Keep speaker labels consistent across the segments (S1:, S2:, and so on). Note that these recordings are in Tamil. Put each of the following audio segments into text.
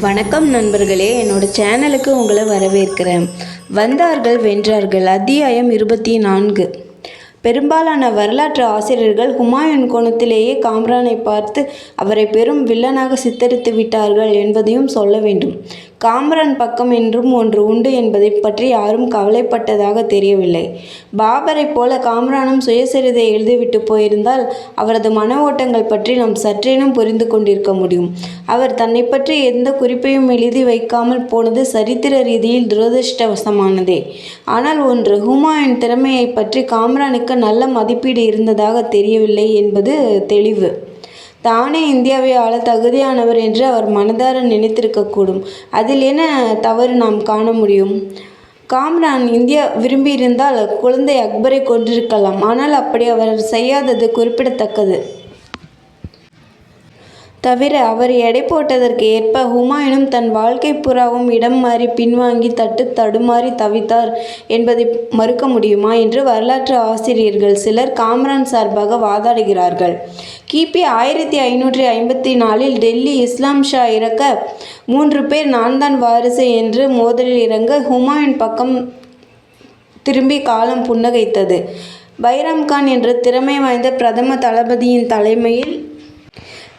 S1: வணக்கம் நண்பர்களே. என்னோட சேனலுக்கு உங்களை வரவேற்கிறேன். வந்தார்கள் வென்றார்கள். அத்தியாயம் இருபத்தி நான்கு. பெரும்பாலான வரலாற்று ஆசிரியர்கள் ஹுமாயூன் கோணத்திலேயே காம்ரானை பார்த்து அவரை பெரும் வில்லனாக சித்தரித்து விட்டார்கள் என்பதையும் சொல்ல வேண்டும். காம்ரான் பக்கம் என்றும் ஒன்று உண்டு என்பதை பற்றி யாரும் கவலைப்பட்டதாக தெரியவில்லை. பாபரைப் போல காம்ரானும் சுயசரிதை எழுதிவிட்டு போயிருந்தால் அவரது மன ஓட்டங்கள் பற்றி நாம் சற்றேனும் புரிந்து கொண்டிருக்க முடியும். அவர் தன்னை பற்றி எந்த குறிப்பையும் எழுதி வைக்காமல் போனது சரித்திர ரீதியில் துரதிருஷ்டவசமானதே. ஆனால் ஒன்று ஹுமாயூன் திறமையை பற்றி காம்ரானுக்கு நல்ல மதிப்பீடு இருந்ததாக தெரியவில்லை என்பது தெளிவு. தானே இந்தியாவை ஆள தகுதியானவர் என்று அவர் மனதார நினைத்திருக்கக்கூடும். அதில் என்ன தவறு நாம் காண முடியும்? காம்ரான் இந்தியா விரும்பியிருந்தால் குழந்தை அக்பரை கொண்டிருக்கலாம் ஆனால் அப்படி அவர் செய்யாதது குறிப்பிடத்தக்கது. தவிர அவர் எடை போட்டதற்கு ஏற்ப ஹுமாயூனும் தன் வாழ்க்கை புறாவும் இடம் மாறி பின்வாங்கி தட்டு தடுமாறி தவித்தார் என்பதை மறுக்க முடியுமா? என்று வரலாற்று ஆசிரியர்கள் சிலர் காம்ரான் சார்பாக வாதாடுகிறார்கள். கிபி ஆயிரத்தி ஐநூற்றி ஐம்பத்தி நாலில் டெல்லி இஸ்லாம் ஷா இறக்க மூன்று பேர் நான் தான் வாரிசு என்று மோதலில் இறங்க ஹுமாயூன் பக்கம் திரும்பி காலம் புன்னகைத்தது. பைராம் கான் என்ற திறமை வாய்ந்த பிரதம தளபதியின் தலைமையில்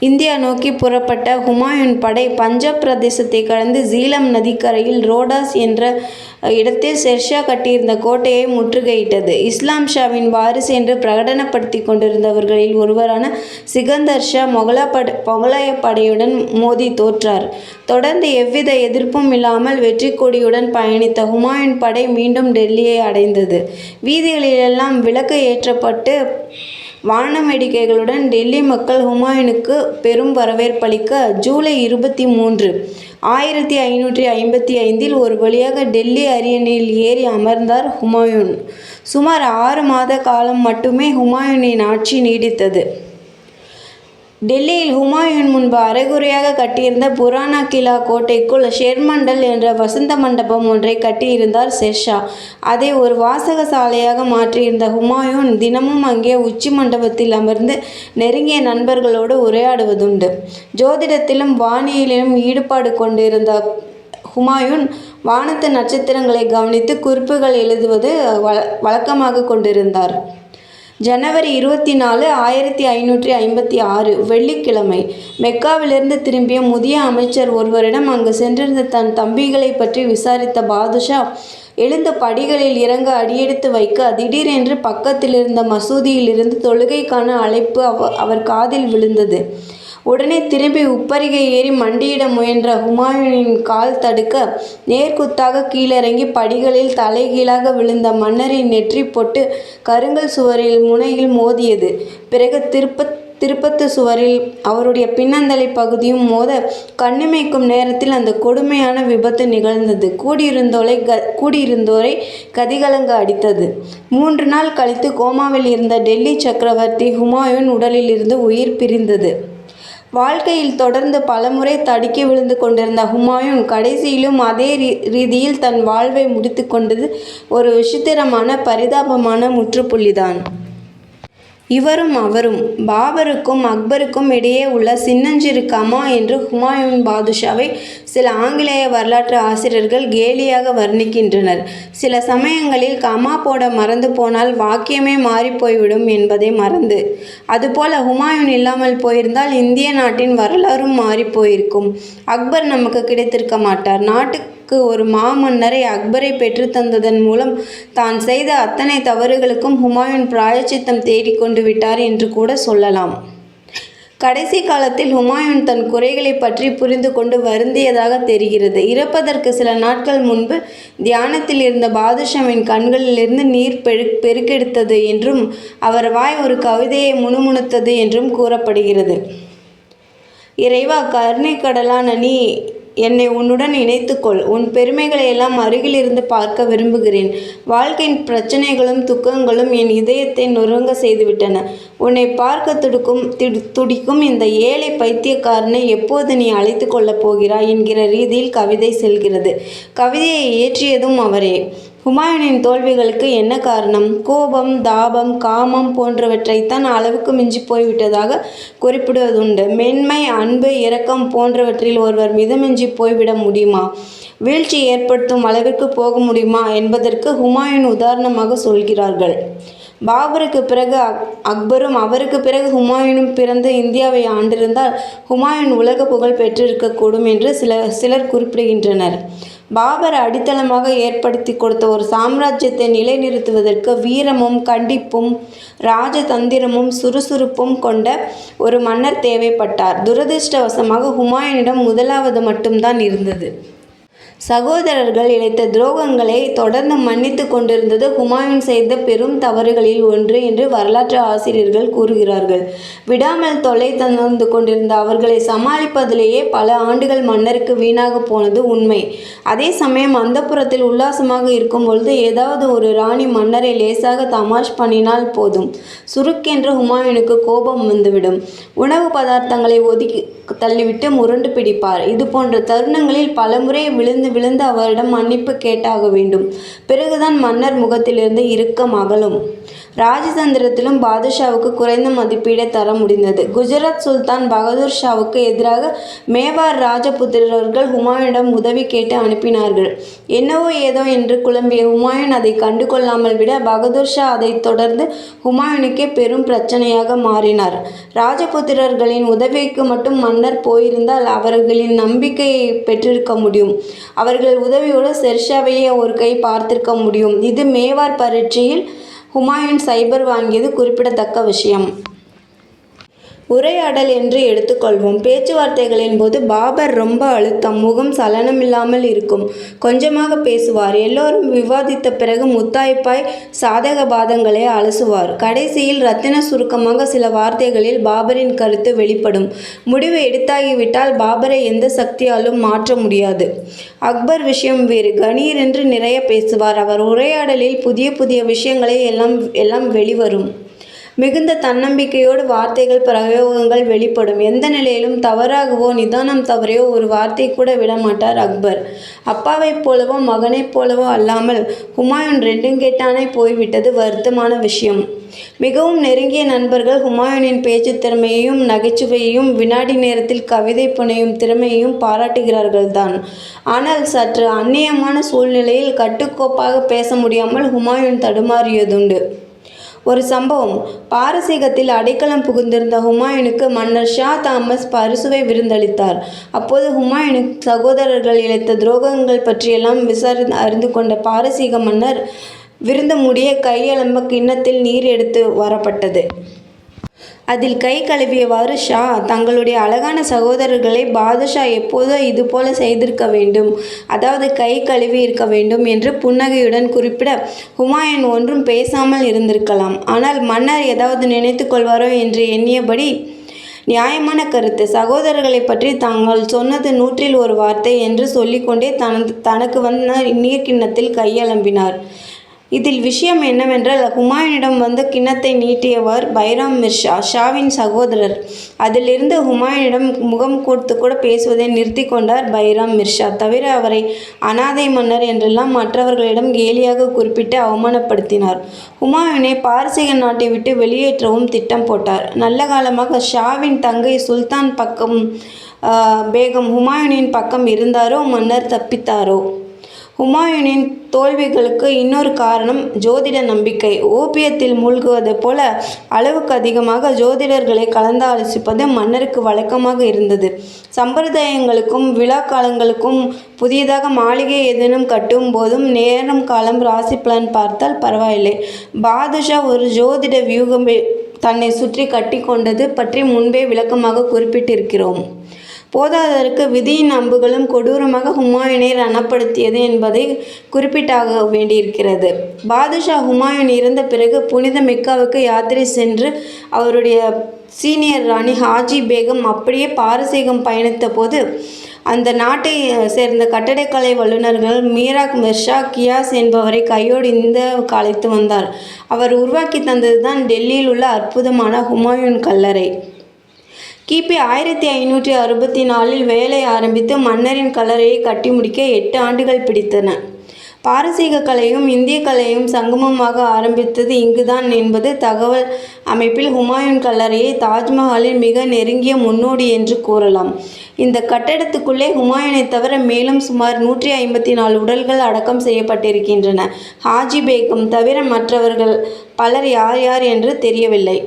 S1: இந்தியா நோக்கி புறப்பட்ட ஹுமாயூன் படை பஞ்சாப் பிரதேசத்தை கடந்து ஜீலம் நதிக்கரையில் ரோடாஸ் என்ற இடத்தில் ஷெர்ஷா கட்டியிருந்த கோட்டையை முற்றுகையிட்டது. இஸ்லாம் ஷாவின் வாரிசு என்று பிரகடனப்படுத்தி கொண்டிருந்தவர்களில் ஒருவரான சிகந்தர் ஷா மொகலா பட மொகலாய படையுடன் மோதி தோற்றார். தொடர்ந்து எவ்வித எதிர்ப்பும் இல்லாமல் வெற்றி கொடியுடன் பயணித்த ஹுமாயூன் படை மீண்டும் டெல்லியை அடைந்தது. வீதிகளிலெல்லாம் விளக்கு ஏற்றப்பட்டு வான வேடிக்கைகளுடன் டெல்லி மக்கள் ஹுமாயூனுக்கு பெரும் வரவேற்பளிக்க ஜூலை இருபத்தி மூன்று. ஆயிரத்தி ஐநூற்றி ஐம்பத்தி ஐந்தில் ஒரு வழியாக டெல்லி அரியணையில் ஏறி அமர்ந்தார் ஹுமாயூன். சுமார் ஆறு மாத காலம் மட்டுமே ஹுமாயூனின் ஆட்சி நீடித்தது. டெல்லியில் ஹுமாயூன் முன்பு அரைகுறையாக கட்டியிருந்த புராணா கிலா கோட்டைக்குள் ஷெர்மண்டல் என்ற வசந்த மண்டபம் ஒன்றை கட்டியிருந்தார் ஷெர்ஷா. அதை ஒரு வாசக சாலையாக மாற்றியிருந்த ஹுமாயூன் தினமும் அங்கே உச்சி மண்டபத்தில் அமர்ந்து நெருங்கிய நண்பர்களோடு உரையாடுவதுண்டு. ஜோதிடத்திலும் வானியலிலும் ஈடுபாடு கொண்டிருந்த ஹுமாயூன் வானத்து நட்சத்திரங்களை கவனித்து குறிப்புகள் எழுதுவது வழக்கமாக கொண்டிருந்தார். ஜனவரி இருபத்தி நாலு ஆயிரத்தி ஐநூற்றி ஐம்பத்தி ஆறு வெள்ளிக்கிழமை. மெக்காவிலிருந்து திரும்பிய முதிய அமைச்சர் ஒருவரிடம் அங்கு சென்றிருந்த தன் தம்பிகளை பற்றி விசாரித்த பாதுஷா எழுந்த படிகளில் இறங்க அடியெடுத்து வைக்க திடீரென்று பக்கத்தில் இருந்த மசூதியிலிருந்து தொழுகைக்கான அழைப்பு அவ அவர் காதில் விழுந்தது. உடனே திரும்பி உப்பரிகை ஏறி மண்டியிட முயன்ற ஹுமாயூனின் கால் தடுக்க நேர்குத்தாக கீழிறங்கி படிகளில் தலைகீழாக விழுந்த மன்னரின் நெற்றி பொட்டு கருங்கல் சுவரில் முனையில் மோதியது. பிறகு திருப்ப திருப்பத்து சுவரில் அவருடைய பின்னந்தலை பகுதியும் மோத கண்ணிமைக்கும் நேரத்தில் அந்த கொடுமையான விபத்து நிகழ்ந்தது. கூடியிருந்தோரை க கூடியிருந்தோரை கதிகலங்க அடித்தது. மூன்று நாள் கழித்து கோமாவில் இருந்த டெல்லி சக்கரவர்த்தி ஹுமாயூன் உடலில் இருந்து உயிர் பிரிந்தது. வாழ்க்கையில் தொடர்ந்து பலமுறை தடுக்கி விழுந்து கொண்டிருந்த ஹுமாயூன் கடைசியிலும் அதே ரீ ரீதியில் தன் வாழ்வை முடித்து கொண்டது ஒரு விசித்திரமான பரிதாபமான முற்றுப்புள்ளிதான். இவரும் அவரும். பாபருக்கும் அக்பருக்கும் இடையே உள்ள சின்னஞ்சிறு கமா என்று ஹுமாயூன் பாதுஷாவை சில ஆங்கிலேய வரலாற்று ஆசிரியர்கள் கேலியாக வர்ணிக்கின்றனர். சில சமயங்களில் கமா போட மறந்து போனால் வாக்கியமே மாறிப்போய்விடும் என்பதை மறந்து. அதுபோல ஹுமாயூன் இல்லாமல் போயிருந்தால் இந்திய நாட்டின் வரலாறும் மாறிப்போயிருக்கும் அக்பர் நமக்கு கிடைத்திருக்க மாட்டார். நாட்டு நாட்டுக்கு ஒரு மாமன்னரை அக்பரை பெற்றுத்தந்ததன் மூலம் தான் செய்த அத்தனை தவறுகளுக்கும் ஹுமாயூன் பிராயச்சித்தம் தேடிக்கொண்டு விட்டார் என்று கூட சொல்லலாம். கடைசி காலத்தில் ஹுமாயூன் தன் குறைகளை பற்றி புரிந்து கொண்டு வருந்தியதாக தெரிகிறது. இறப்பதற்கு சில நாட்கள் முன்பு தியானத்தில் இருந்த பாதுஷாவின் கண்களிலிருந்து நீர் பெரு பெருக்கெடுத்தது என்றும் அவர் வாய் ஒரு கவிதையை முணுமுணுத்தது என்றும் கூறப்படுகிறது. இறைவா கருணை கடலான நீ என்னை உன்னுடன் இணைத்துக்கொள். உன் பெருமைகளை எல்லாம் அருகிலிருந்து பார்க்க விரும்புகிறேன். வாழ்க்கையின் பிரச்சனைகளும் துக்கங்களும் என் இதயத்தை நொறுங்க செய்துவிட்டன. உன்னை பார்க்க துடுக்கும் துடிக்கும் இந்த ஏழை பைத்தியக்காரனை எப்போது நீ அழைத்து கொள்ளப் போகிறாய் என்கிற ரீதியில் கவிதை செல்கிறது. கவிதையை இயற்றியதும் அவரே. ஹுமாயூனின் தோல்விகளுக்கு என்ன காரணம்? கோபம் தாபம் காமம் போன்றவற்றைத்தான் அளவுக்கு மிஞ்சி போய்விட்டதாக குறிப்பிடுவதுண்டு. மென்மை அன்பு இரக்கம் போன்றவற்றில் ஒருவர் மிதமிஞ்சி போய்விட முடியுமா? வீழ்ச்சி ஏற்படுத்தும் அளவிற்கு போக முடியுமா என்பதற்கு ஹுமாயூன் உதாரணமாக சொல்கிறார்கள். பாபருக்கு பிறகு அக் அக்பரும் அவருக்கு பிறகு ஹுமாயூனும் பிறந்து இந்தியாவை ஆண்டிருந்தால் ஹுமாயூன் உலக புகழ் பெற்றிருக்கக்கூடும் என்று சில சிலர் குறிப்பிடுகின்றனர். பாபர் அடித்தளமாக ஏற்படுத்தி கொடுத்த ஒரு சாம்ராஜ்யத்தை நிலைநிறுத்துவதற்கு வீரமும் கண்டிப்பும் ராஜதந்திரமும் சுறுசுறுப்பும் கொண்ட ஒரு மன்னர் தேவைப்பட்டார். துரதிர்ஷ்டவசமாக ஹுமாயூனிடம் முதலாவது மட்டும்தான் இருந்தது. சகோதரர்கள் இழைத்த துரோகங்களை தொடர்ந்து மன்னித்து கொண்டிருந்தது ஹுமாயூன் செய்த பெரும் தவறுகளில் ஒன்று என்று வரலாற்று ஆசிரியர்கள் கூறுகிறார்கள். விடாமல் தொலை தந்து கொண்டிருந்த அவர்களை சமாளிப்பதிலேயே பல ஆண்டுகள் மன்னருக்கு வீணாக போனது உண்மை. அதே சமயம் அந்தப்புறத்தில் உல்லாசமாக இருக்கும் பொழுது ஏதாவது ஒரு ராணி மன்னரை லேசாக தமாஷ் பண்ணினால் போதும். சுருக்கென்று ஹுமாயூனுக்கு கோபம் வந்துவிடும். உணவு பதார்த்தங்களை ஒதுக்கி தள்ளிவிட்டு முரண்டு பிடிப்பார். இது போன்ற தருணங்களில் பலமுறை விழுந்து விழுந்து அவரிடம் மன்னிப்பு கேட்டாக வேண்டும். பிறகுதான் மன்னர் முகத்திலிருந்து இறுக்கம் அகலும். ராஜதந்திரத்திலும் பாதுஷாவுக்கு குறைந்த மதிப்பீடை தர முடிந்தது. குஜராத் சுல்தான் பகதூர் ஷாவுக்கு எதிராக மேவார் ராஜபுத்திரர்கள் ஹுமாயூனிடம் உதவி கேட்டு அனுப்பினார்கள். என்னவோ ஏதோ என்று குழம்பிய ஹுமாயூன் அதை கண்டு கொள்ளாமல் விட பகதூர் ஷா அதைத் தொடர்ந்து ஹுமாயூனுக்கே பெரும் பிரச்சனையாக மாறினார். ராஜபுத்திரர்களின் உதவிக்கு மட்டும் மன்னர் போயிருந்தால் அவர்களின் நம்பிக்கையை பெற்றிருக்க முடியும். அவர்கள் உதவியோடு ஷெர்ஷாவையே ஒரு கை பார்த்திருக்க முடியும். இது மேவார் பரீட்சையில் ஹுமாயூன் சைபர் வாங்கியது குறிப்பிடத்தக்க விஷயம். உரையாடல் என்று எடுத்துக்கொள்வோம். பேச்சுவார்த்தைகளின் போது பாபர் ரொம்ப அழுத்தம் முகம் சலனமில்லாமல் இருக்கும். கொஞ்சமாக பேசுவார். எல்லோரும் விவாதித்த பிறகு முத்தாய்ப்பாய் சாதக பாதங்களை அலசுவார். கடைசியில் ரத்தின சுருக்கமாக சில வார்த்தைகளில் பாபரின் கருத்து வெளிப்படும். முடிவு எடுத்தாகிவிட்டால் பாபரை எந்த சக்தியாலும் மாற்ற முடியாது. அக்பர் விஷயம் வேறு. கணீர் என்று நிறைய பேசுவார். அவர் உரையாடலில் புதிய புதிய விஷயங்களை எல்லாம் எல்லாம் வெளிவரும். மிகுந்த தன்னம்பிக்கையோடு வார்த்தைகள் பிரயோகங்கள் வெளிப்படும். எந்த நிலையிலும் தவறாகவோ நிதானம் தவறையோ ஒரு வார்த்தை கூட விடமாட்டார் அக்பர். அப்பாவைப் போலவோ மகனைப் போலவோ அல்லாமல் ஹுமாயூன் ரெண்டுங்கேட்டானே போய்விட்டது வருத்தமான விஷயம். மிகவும் நெருங்கிய நண்பர்கள் ஹுமாயூனின் பேச்சு திறமையையும் நகைச்சுவையையும் வினாடி நேரத்தில் கவிதை புனையும் திறமையையும் பாராட்டுகிறார்கள் தான் ஆனால் சற்று அந்நியமான சூழ்நிலையில் கட்டுக்கோப்பாக பேச முடியாமல் ஹுமாயூன் தடுமாறியதுண்டு. ஒரு சம்பவம். பாரசீகத்தில் அடைக்கலம் புகுந்திருந்த ஹுமாயூனுக்கு மன்னர் ஷா தாமஸ் பரிசுவை விருந்தளித்தார். அப்போது ஹுமாயூனுக்கு சகோதரர்கள் இழைத்த துரோகங்கள் பற்றியெல்லாம் விசாரி அறிந்து கொண்ட பாரசீக மன்னர் விருந்து முடிய கையெழும்ப கிண்ணத்தில் நீர் எடுத்து வரப்பட்டது. அதில் கை கழுவியவாறு ஷா தங்களுடைய அழகான சகோதரர்களை பாதுஷா எப்போதோ இதுபோல செய்திருக்க வேண்டும். அதாவது கை கழுவி இருக்க வேண்டும் என்று புன்னகையுடன் குறிப்பிட ஹுமாயூன் ஒன்றும் பேசாமல் இருந்திருக்கலாம். ஆனால் மன்னர் ஏதாவது நினைத்து கொள்வாரோ என்று எண்ணியபடி நியாயமான கருத்து. சகோதரர்களை பற்றி தாங்கள் சொன்னது நூற்றில் ஒரு வார்த்தை என்று சொல்லிக்கொண்டே தனது தனக்கு வந்த நீர்க்கிண்ணத்தில் கையலம்பினார். இதில் விஷயம் என்னவென்றால் ஹுமாயூனிடம் வந்து கிண்ணத்தை நீட்டியவர் பைராம் மிர்ஷா ஷாவின் சகோதரர். அதிலிருந்து ஹுமாயூனிடம் முகம் கொடுத்து கூட பேசுவதை நிறுத்தி கொண்டார் பைராம் மிர்ஷா. தவிர அவரை அனாதை மன்னர் என்றெல்லாம் மற்றவர்களிடம் கேலியாக குறிப்பிட்டு அவமானப்படுத்தினார். ஹுமாயூனை பாரசீக நாட்டை விட்டு வெளியேற்றவும் திட்டம் போட்டார். நல்ல காலமாக ஷாவின் தங்கை சுல்தான் பக்கம் பேகம் ஹுமாயூனின் பக்கம் இருந்தாரோ மன்னர் தப்பித்தாரோ? ஹுமாயூனின் தோல்விகளுக்கு இன்னொரு காரணம் ஜோதிட நம்பிக்கை. ஓபியத்தில் மூழ்குவது போல அளவுக்கு அதிகமாக ஜோதிடர்களை கலந்தாலோசிப்பது மன்னருக்கு வழக்கமாக இருந்தது. சம்பிரதாயங்களுக்கும் விழா காலங்களுக்கும் புதியதாக மாளிகை ஏதேனும் கட்டும் போதும் நேரம் காலம் ராசி பலன் பார்த்தால் பரவாயில்லை. பாதுஷா ஒரு ஜோதிட வியூகம் தன்னை சுற்றி கட்டி கொண்டது பற்றி முன்பே விளக்கமாக குறிப்பிட்டிருக்கிறோம். போதாதற்கு விதியின் அம்புகளும் கொடூரமாக ஹுமாயூனை ரணப்படுத்தியது என்பதை குறிப்பிட்டாக வேண்டியிருக்கிறது. பாதுஷா ஹுமாயூன் இறந்த பிறகு புனித மெக்காவுக்கு யாத்திரை சென்று அவருடைய சீனியர் ராணி ஹாஜி பேகம் அப்படியே பாரசீகம் பயணித்த போது அந்த நாட்டை சேர்ந்த கட்டடக்கலை வல்லுநர்கள் மீராக் மிர்ஷா கியாஸ் என்பவரை கையோடு இந்த அழைத்து வந்தார். அவர் உருவாக்கி தந்தது தான் டெல்லியில் உள்ள அற்புதமான ஹுமாயூன் கல்லறை. கிபி ஆயிரத்தி ஐநூற்றி அறுபத்தி நாலில் வேலை ஆரம்பித்து மன்னரின் கல்லறையை கட்டி முடிக்க எட்டு ஆண்டுகள் பிடித்தன. பாரசீக கலையும் இந்திய கலையும் சங்கமமாக ஆரம்பித்தது இங்குதான் என்பது தகவல் அமைப்பில் ஹுமாயூன் கல்லறையை தாஜ்மஹாலின் மிக நெருங்கிய முன்னோடி என்று கூறலாம். இந்த கட்டடத்துக்குள்ளே ஹுமாயூனை தவிர மேலும் சுமார் நூற்றி ஐம்பத்தி நாலு உடல்கள் அடக்கம் செய்யப்பட்டிருக்கின்றன. ஹாஜி பேகம் தவிர மற்றவர்கள் பலர் யார் யார் என்று தெரியவில்லை.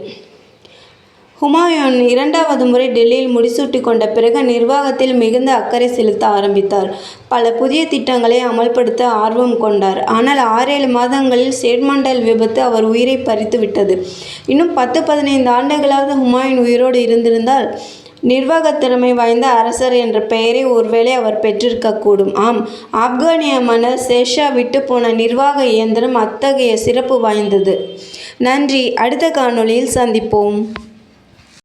S1: ஹுமாயூன் இரண்டாவது முறை டெல்லியில் முடிசூட்டி கொண்ட பிறகு நிர்வாகத்தில் மிகுந்த அக்கறை செலுத்த ஆரம்பித்தார். பல புதிய திட்டங்களை அமல்படுத்த ஆர்வம் கொண்டார். ஆனால் ஆறேழு மாதங்களில் சேட்மண்டல் விபத்து அவர் உயிரை பறித்து விட்டது. இன்னும் பத்து பதினைந்து ஆண்டுகளாவது ஹுமாயூன் உயிரோடு இருந்திருந்தால் நிர்வாகத் திறமை வாய்ந்த அரசர் என்ற பெயரை ஒருவேளை அவர் பெற்றிருக்கக்கூடும். ஆம் ஆப்கானிய மன்னர் ஷேர்ஷா விட்டு போன நிர்வாக இயந்திரம் அத்தகைய சிறப்பு வாய்ந்தது. நன்றி. அடுத்த காணொளியில் சந்திப்போம்.